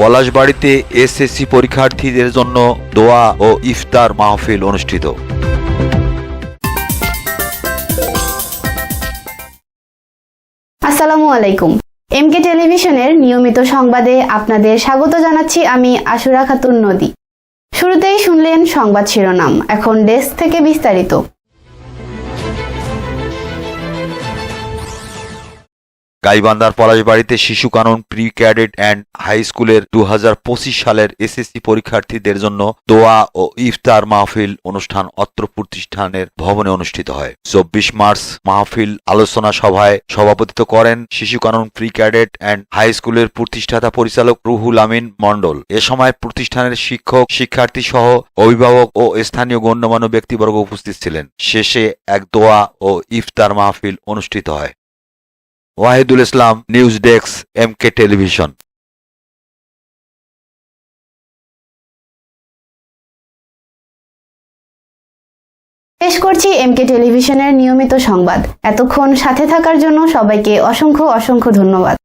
পলাশবাড়িতে SSC পরীক্ষার্থীদের জন্য দোয়া ও ইফতার মাহফিল অনুষ্ঠিত। আসসালামু আলাইকুম। এমকে টেলিভিশনের নিয়মিত সংবাদে আপনাদের স্বাগত জানাচ্ছি আমি আশুরা খাতুন নদী। শুরুতেই শুনলেন সংবাদ শিরোনাম, এখন ডেস্ক থেকে বিস্তারিত। গাইবান্ধার পলাশবাড়িতে Shishu Kanan pre cadet and high স্কুলের দু হাজার পঁচিশ সালের এসএসসি পরীক্ষার্থীদের জন্য দোয়া ও ইফতার মাহফিল অনুষ্ঠান অত্র প্রতিষ্ঠানের ভবনে অনুষ্ঠিত হয়। চব্বিশ মার্চ মাহফিল আলোচনা সভায় সভাপতিত্ব করেন Shishu Kanan pre cadet and high স্কুলের প্রতিষ্ঠাতা পরিচালক রুহুল আমিন মণ্ডল। এ সময় প্রতিষ্ঠানের শিক্ষক, শিক্ষার্থী সহ অভিভাবক ও স্থানীয় গণ্যমান্য ব্যক্তিবর্গ উপস্থিত ছিলেন। শেষে এক দোয়া ও ইফতার মাহফিল অনুষ্ঠিত হয়। Wahidul Islam, news desk M K television. শেষ করছি এমকে টেলিভিশনের নিয়মিত সংবাদ। এতক্ষণ সাথে থাকার জন্য সবাইকে অসংখ্য অসংখ্য ধন্যবাদ।